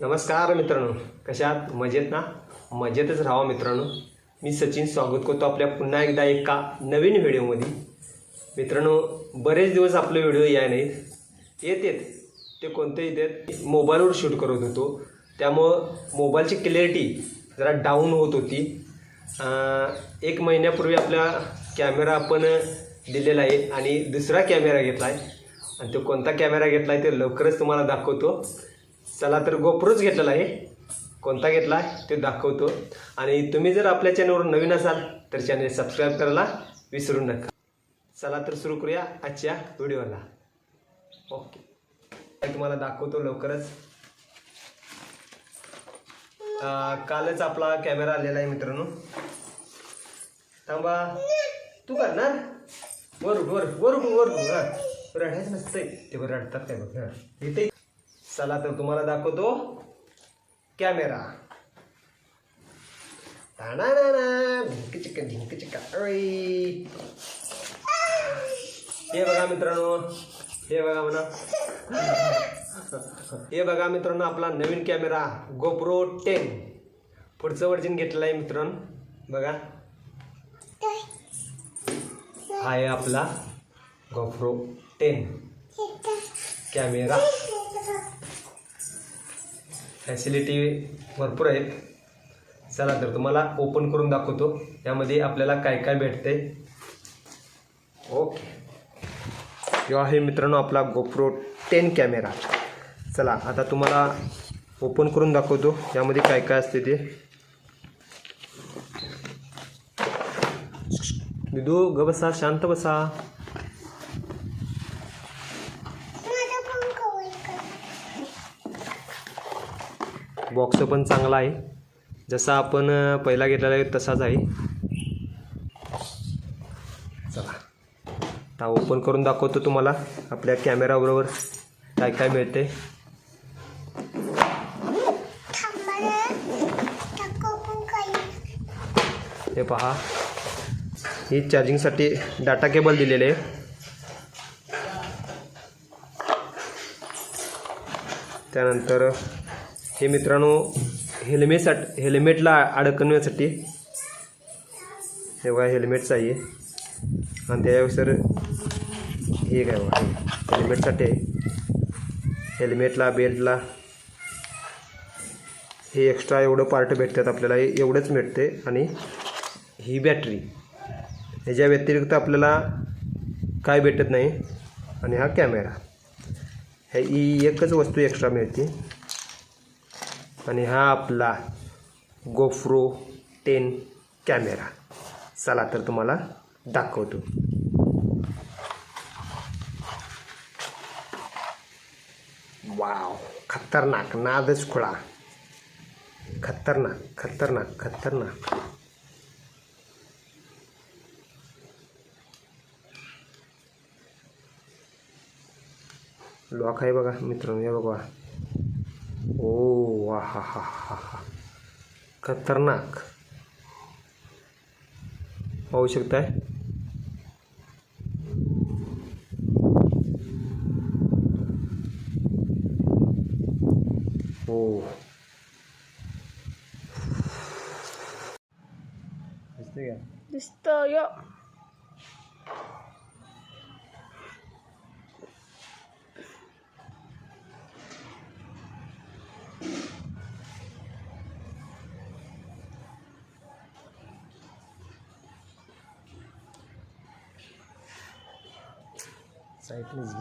नमस्कार मित्रांनो कशात मजेत ना? मजेतच राहा मित्रांनो. मी सचिन स्वागत करतो आपल्या पुन्हा एकदा एका नवीन व्हिडिओमध्ये. मित्रांनो बरेच दिवस आपले व्हिडिओ या नाहीत. येत येत. ते कोणते देत मोबाईलवर शूट करत होतो. त्यामुळं मोबाईलची क्लॅरिटी जरा डाऊन होत होती. एक महिन्यापूर्वी आपला कॅमेरा आपण दिलेला आहे आणि दुसरा कॅमेरा घेतला आहे. आणि तो कोणता कॅमेरा घेतला आहे ते लवकरच तुम्हाला दाखवतो. चला तर गोप्रोच घेतलेला आहे. कोणता घेतला आहे ते दाखवतो. आणि तुम्ही जर आपल्या चॅनलवर नवीन असाल तर चॅनल सबस्क्राईब करायला विसरू नका. चला तर सुरू करूया आजच्या व्हिडिओला. ओके. तुम्हाला दाखवतो लवकरच. कालच आपला कॅमेरा आलेला आहे मित्रांनो. थांबा. तू करणार? वर उठ, वर वर उठ, वर रडायचं नसतंय. ते बरं रडतात काय बघ इथे चला तर तुम्हाला दाखवतो. कॅमेरा. ताणाणाणा, ढिंक चिक्का ढिंक चिक्का. हे बघा मित्रांनो. हे बघा म्हणा. हे बघा मित्रांनो आपला नवीन कॅमेरा गोप्रो टेन. पुढचं वर्जन घेतलेलं आहे मित्रांनो. बघा. हा आहे आपला गोप्रो टेन. कॅमेरा. फॅसिलिटी भरपूर आहेत. चला तर तुम्हाला ओपन करून दाखवतो. यामध्ये आपल्याला काय काय भेटते. ओके किंवा आहे मित्रांनो आपला गोप्रो टेन कॅमेरा चला आता तुम्हाला ओपन करून दाखवतो. यामध्ये काय काय असते ते. दिदू ग बसा शांत बसा. बॉक्स पण चांगला आहे. जसा आपण पहिला घेतलेला आहे तसाच आहे. चला. आता ओपन करून दाखवतो तुम्हाला. आपल्या कॅमेराबरोबर काय काय मिळते. हे पहा. ही चार्जिंगसाठी डाटा केबल दिलेले आहे. त्यानंतर हे मित्रांनो हेल्मेटसाठी हेल्मेटला अडकवण्यासाठी हे बघा हेल्मेटचं आहे. आणि त्या हे काय बघा हेल्मेटसाठी आहे. हेल्मेटला बेल्टला हे एक्स्ट्रा एवढं पार्ट भेटतात आपल्याला एवढंच मिळते. आणि ही बॅटरी ह्याच्या व्यतिरिक्त आपल्याला काय भेटत नाही. आणि हा कॅमेरा हे ही एकच वस्तू एक्स्ट्रा मिळते. आणि हा आपला गोफ्रो टेन कॅमेरा चला तर तुम्हाला दाखवतो. वाव खतरनाक नादच खुळा. खतरनाक खतरनाक खतरनाक. लॉक आहे बघा मित्रांनो हे बघा. ओ वा हा हा हा हा खतरनाक पाहू शकताय हो दिसते का दिसतोय Cycling is